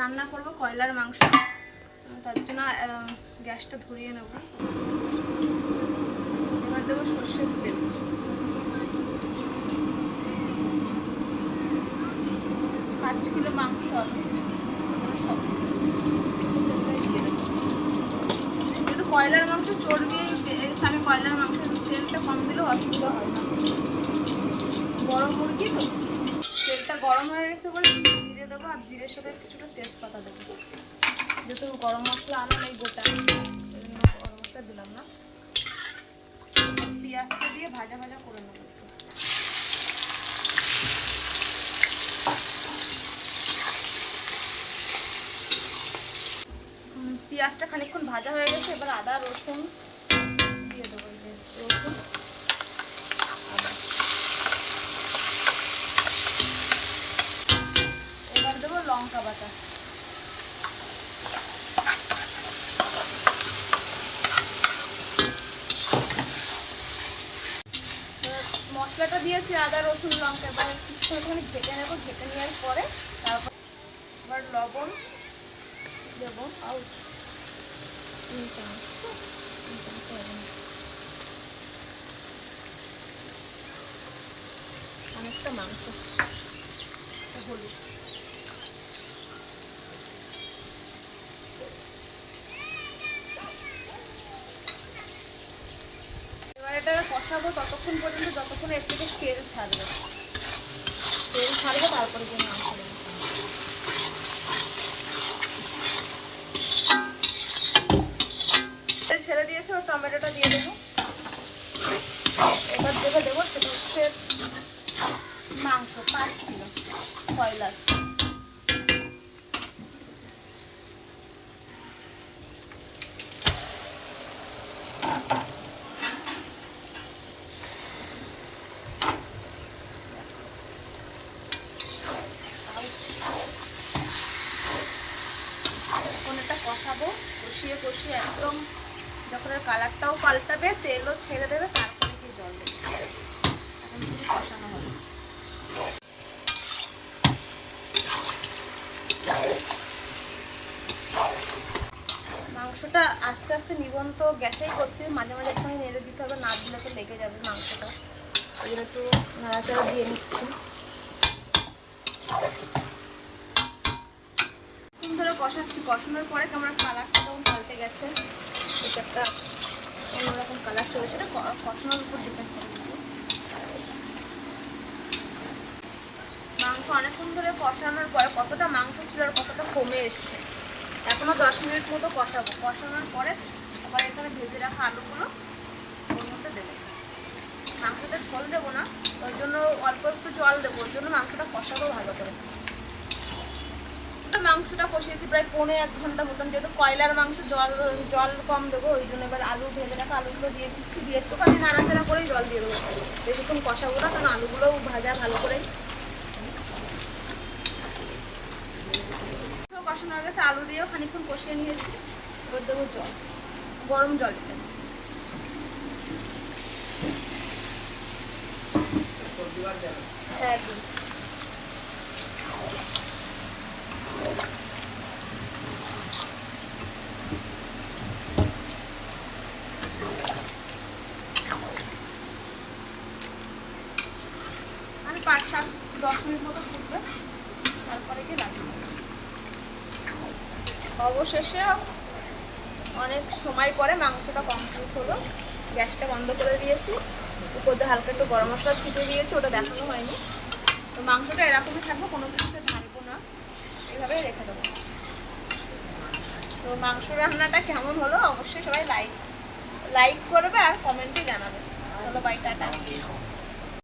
রান্না করব কয়লার মাংস। তার জন্য গ্যাসটা ধরিয়ে নেব। এবার দেবো সর্ষের তেল। পাঁচ কিলো মাংস দেবো। কয়লার মাংস চর্বি আমি কয়লার মাংসের তেলটা কম দিলেও অসুবিধা হয় না। গরম মুরগি তো। তেলটা গরম হয়ে গেছে বলে জিরে দেবো আর জিরের সাথে কিছুটা তেজপাতা দেবো যেহেতু গরম মশলা আনা নেই গোটা গরম মশলা দিলাম না পেঁয়াজটা দিয়ে ভাজা ভাজা করে নেব। পেঁয়াজটা খানিকক্ষণ ভাজা হয়ে গেছে, এবার আদা, রসুন দিয়ে দেবো এই যে রসুন আদা এবার দেবো লঙ্কা বাটা। মশলাটা দিয়েছি আদা, রসুন, লঙ্কা। এবার কিছুক্ষণ একটুখানি ঘেটে নেব, ঘেটে নেওয়ার পরে তারপর এবার লবণ দেবো। আউচ। তিন অনেকটা মাংস। হলুদ এবার এটা কষাবো ততক্ষণ পর্যন্ত একটু বেশ তেল ছাড়বে। তেল ছাড়বে, তারপরে যে মাংস ছেড়ে দিয়েছে ও টমেটোটা দিয়ে দেবো। এবার যেটা দেবো সেটা হচ্ছে মাংস, পাঁচ কিলো, কয়লার এখন এটা কষাবো কষিয়ে কষিয়ে একদম যখন এর কালারটাও পাল্টাবে, তেলও ছেড়ে দেবে, তারপরে কি জল দেবে। এখন শুধু কষানো হবে। মাংসটা আস্তে আস্তে নিবন্ত গ্যাসেই করছি। মাঝে মাঝে একটু নেড়ে দিতে হবে, না দিলে তো লেগে যাবে মাংসটা। ওই একটু নাড়াচাড়া দিয়ে নিচ্ছি। ধরে কষাচ্ছি। কষানোর পরে কেমন কালারটা কেমন পাল্টে গেছে এটা একটা অন্যরকম কালার চলে সেটা কষানোর উপর ডিপেন্ড করে। মাংস অনেকক্ষণ ধরে কষানোর পরে কতটা মাংস ছিল আর কতটা কমে এসছে, এখনও দশ মিনিট মতো কষাবো। কষানোর পরে আবার এখানে ভেজে রাখা আলুগুলো ওর মধ্যে দেবো। মাংসটা ঝোল দেবো না, ওর জন্য অল্প একটু জল দেবো, ওর জন্য মাংসটা কষাবো ভালো করে। মাংসটা কষিয়েছি প্রায় পৌনে এক ঘণ্টা মতন, যেহেতু কয়লার মাংস জল জল কম দেবো, ওই জন্য এবার আলু, ভেজে রাখা আলুগুলো দিয়ে দিচ্ছি। দিয়ে একটুখানি নাড়াচাড়া করেই জল দিয়ে দেবো। বেশিক্ষণ কষাবো না, কারণ আলুগুলোও ভাজা ভালো করে। কষানো হয়ে গেছে, আলু দিয়েও খানিকক্ষণ কষিয়ে নিয়েছি। এবার দেবো জল, গরম জল দিতে হ্যাঁ আমি পাঁচ, সাত, দশ মিনিট মতো ফুটবে। তারপরে গিয়ে রাখব অবশেষে অনেক সময় পরে মাংসটা কমপ্লিট হলো। গ্যাসটা বন্ধ করে দিয়েছি। উপর দিয়ে হালকা একটু গরম মশলা ছিটে দিয়েছি, ওটা দেখানো হয়নি। তো মাংসটা এরকমই থাকবে, কোনো কিছুতে ঢালবো না। এভাবেই রেখে দেবো। তো মাংস রান্নাটা কেমন হলো অবশ্যই সবাই লাইক লাইক করবে আর কমেন্টে জানাবে। চলো বাই টাটা।